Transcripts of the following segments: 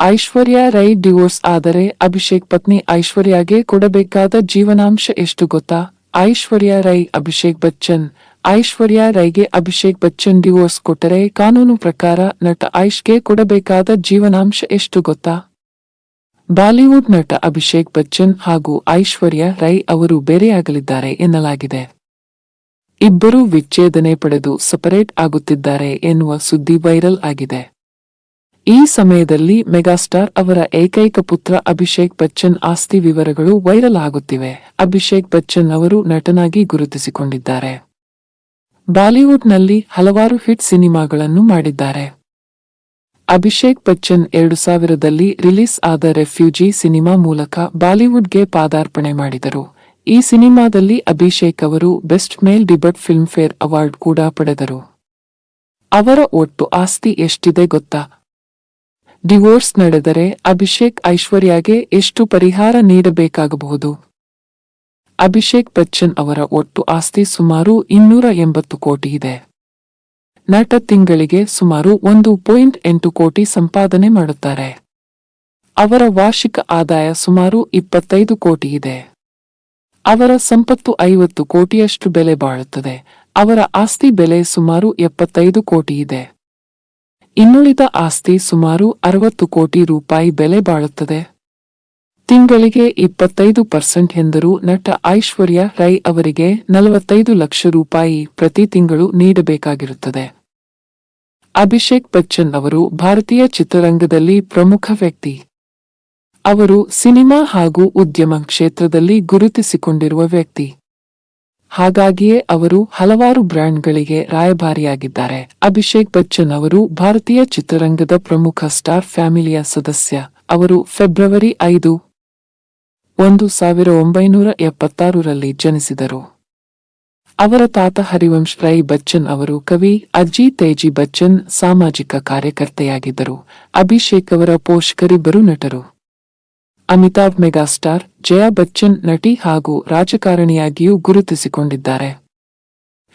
Aishwarya Rai divorce. ಆದರೆ ಅಭಿಷೇಕ್ ಪತ್ನಿ ಐಶ್ವರ್ಯಾಗೆ ಕೊಡಬೇಕಾದ ಜೀವನಾಂಶ ಎಷ್ಟು ಗೊತ್ತಾ? ಐಶ್ವರ್ಯ ರೈ ಅಭಿಷೇಕ್ ಬಚ್ಚನ್. ಐಶ್ವರ್ಯ ರೈಗೆ ಅಭಿಷೇಕ್ ಬಚ್ಚನ್ ಡಿವೋರ್ಸ್ ಕೊಟ್ಟರೆ ಕಾನೂನು ಪ್ರಕಾರ ನಟ ಐಶ್ಗೆ ಕೊಡಬೇಕಾದ ಜೀವನಾಂಶ ಎಷ್ಟು ಗೊತ್ತಾ? ಬಾಲಿವುಡ್ ನಟ ಅಭಿಷೇಕ್ ಬಚ್ಚನ್ ಹಾಗೂ ಐಶ್ವರ್ಯ ರೈ ಅವರು ಬೇರೆಯಾಗಲಿದ್ದಾರೆ ಎನ್ನಲಾಗಿದೆ. ಇಬ್ಬರೂ ವಿಚ್ಛೇದನೆ ಪಡೆದು ಸಪರೇಟ್ ಆಗುತ್ತಿದ್ದಾರೆ ಎನ್ನುವ ಸುದ್ದಿ ವೈರಲ್ ಆಗಿದೆ. ಈ ಸಮಯದಲ್ಲಿ ಮೆಗಾಸ್ಟಾರ್ ಅವರ ಏಕೈಕ ಪುತ್ರ ಅಭಿಷೇಕ್ ಬಚ್ಚನ್ ಆಸ್ತಿ ವಿವರಗಳು ವೈರಲ್ ಆಗುತ್ತಿವೆ. ಅಭಿಷೇಕ್ ಬಚ್ಚನ್ ಅವರು ನಟನಾಗಿ ಗುರುತಿಸಿಕೊಂಡಿದ್ದಾರೆ. ಬಾಲಿವುಡ್ನಲ್ಲಿ ಹಲವಾರು ಹಿಟ್ ಸಿನಿಮಾಗಳನ್ನು ಮಾಡಿದ್ದಾರೆ. ಅಭಿಷೇಕ್ ಬಚ್ಚನ್ ಎರಡು ಸಾವಿರದಲ್ಲಿ ರಿಲೀಸ್ ಆದ ರೆಫ್ಯೂಜಿ ಸಿನಿಮಾ ಮೂಲಕ ಬಾಲಿವುಡ್ಗೆ ಪಾದಾರ್ಪಣೆ ಮಾಡಿದರು. ಈ ಸಿನಿಮಾದಲ್ಲಿ ಅಭಿಷೇಕ್ ಅವರು best male debut Filmfare award ಕೂಡ ಪಡೆದರು. ಅವರ ಒಟ್ಟು ಆಸ್ತಿ ಎಷ್ಟಿದೆ ಗೊತ್ತಾ? ಡಿವೋರ್ಸ್ ನಡೆದರೆ ಅಭಿಷೇಕ್ ಐಶ್ವರ್ಯಾಗೆ ಎಷ್ಟು ಪರಿಹಾರ ನೀಡಬೇಕಾಗಬಹುದು? ಅಭಿಷೇಕ್ ಬಚ್ಚನ್ ಅವರ ಒಟ್ಟು ಆಸ್ತಿ ಸುಮಾರು ಇನ್ನೂರ ಎಂಬತ್ತು ಕೋಟಿ ಇದೆ. ನಟ ತಿಂಗಳಿಗೆ ಸುಮಾರು ಒಂದು ಪಾಯಿಂಟ್ ಎಂಟು ಕೋಟಿ ಸಂಪಾದನೆ ಮಾಡುತ್ತಾರೆ. ಅವರ ವಾರ್ಷಿಕ ಆದಾಯ ಸುಮಾರು ಇಪ್ಪತ್ತೈದು ಕೋಟಿ ಇದೆ. ಅವರ ಸಂಪತ್ತು ಐವತ್ತು ಕೋಟಿಯಷ್ಟು ಬೆಲೆ ಬಾಳುತ್ತದೆ. ಅವರ ಆಸ್ತಿ ಬೆಲೆ ಸುಮಾರು ಎಪ್ಪತ್ತೈದು ಕೋಟಿ ಇದೆ. ಇನ್ನುಳಿದ ಆಸ್ತಿ ಸುಮಾರು ಅರವತ್ತು ಕೋಟಿ ರೂಪಾಯಿ ಬೆಲೆ ಬಾಳುತ್ತದೆ. ತಿಂಗಳಿಗೆ ಇಪ್ಪತ್ತೈದು ಪರ್ಸೆಂಟ್ ಎಂದರೂ ನಟ ಐಶ್ವರ್ಯ ರೈ ಅವರಿಗೆ ನಲವತ್ತೈದು ಲಕ್ಷ ರೂಪಾಯಿ ಪ್ರತಿ ತಿಂಗಳು ನೀಡಬೇಕಾಗಿರುತ್ತದೆ. ಅಭಿಷೇಕ್ ಬಚ್ಚನ್ ಅವರು ಭಾರತೀಯ ಚಿತ್ರರಂಗದಲ್ಲಿ ಪ್ರಮುಖ ವ್ಯಕ್ತಿ. ಅವರು ಸಿನಿಮಾ ಹಾಗೂ ಉದ್ಯಮ ಕ್ಷೇತ್ರದಲ್ಲಿ ಗುರುತಿಸಿಕೊಂಡಿರುವ ವ್ಯಕ್ತಿ. ಹಾಗಾಗಿಯೇ ಅವರು ಹಲವಾರು ಬ್ರ್ಯಾಂಡ್ಗಳಿಗೆ ರಾಯಭಾರಿಯಾಗಿದ್ದಾರೆ. ಅಭಿಷೇಕ್ ಬಚ್ಚನ್ ಅವರು ಭಾರತೀಯ ಚಿತ್ರರಂಗದ ಪ್ರಮುಖ ಸ್ಟಾರ್ ಫ್ಯಾಮಿಲಿಯ ಸದಸ್ಯ. ಅವರು ಫೆಬ್ರವರಿ ಐದು, ಒಂದು ಸಾವಿರ ಒಂಬೈನೂರ ಎಪ್ಪತ್ತಾರರಲ್ಲಿ ಜನಿಸಿದರು. ಅವರ ತಾತ ಹರಿವಂಶ್ ರೈ ಬಚ್ಚನ್ ಅವರು ಕವಿ ಅಜ್ಜಿ ತೇಜಿ ಬಚ್ಚನ್ ಸಾಮಾಜಿಕ ಕಾರ್ಯಕರ್ತೆಯಾಗಿದ್ದರು. ಅಭಿಷೇಕ್ ಅವರ ಪೋಷಕರಿಬ್ಬರು ನಟರು. ಅಮಿತಾಬ್ ಮೆಗಾಸ್ಟಾರ್, ಜಯಾ ಬಚ್ಚನ್ ನಟಿ ಹಾಗೂ ರಾಜಕಾರಣಿಯಾಗಿಯೂ ಗುರುತಿಸಿಕೊಂಡಿದ್ದಾರೆ.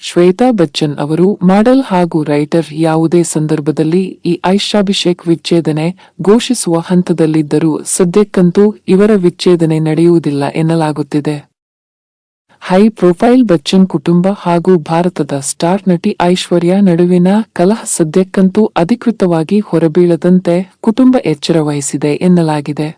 ಶ್ವೇತಾ ಬಚ್ಚನ್ ಅವರು ಮಾಡೆಲ್ ಹಾಗೂ ರೈಟರ್ ಯಾವುದೇ ಸಂದರ್ಭದಲ್ಲಿ ಈ ಐಷಾಭಿಷೇಕ್ ವಿಚ್ಛೇದನೆ ಘೋಷಿಸುವ ಹಂತದಲ್ಲಿದ್ದರೂ ಸದ್ಯಕ್ಕಂತೂ ಇವರ ವಿಚ್ಛೇದನೆ ನಡೆಯುವುದಿಲ್ಲ ಎನ್ನಲಾಗುತ್ತಿದೆ. ಹೈ ಪ್ರೊಫೈಲ್ ಬಚ್ಚನ್ ಕುಟುಂಬ ಹಾಗೂ ಭಾರತದ ಸ್ಟಾರ್ ನಟಿ ಐಶ್ವರ್ಯ ನಡುವಿನ ಕಲಹ ಸದ್ಯಕ್ಕಂತೂ ಅಧಿಕೃತವಾಗಿ ಹೊರಬೀಳದಂತೆ ಕುಟುಂಬ ಎಚ್ಚರ ವಹಿಸಿದೆ ಎನ್ನಲಾಗಿದೆ.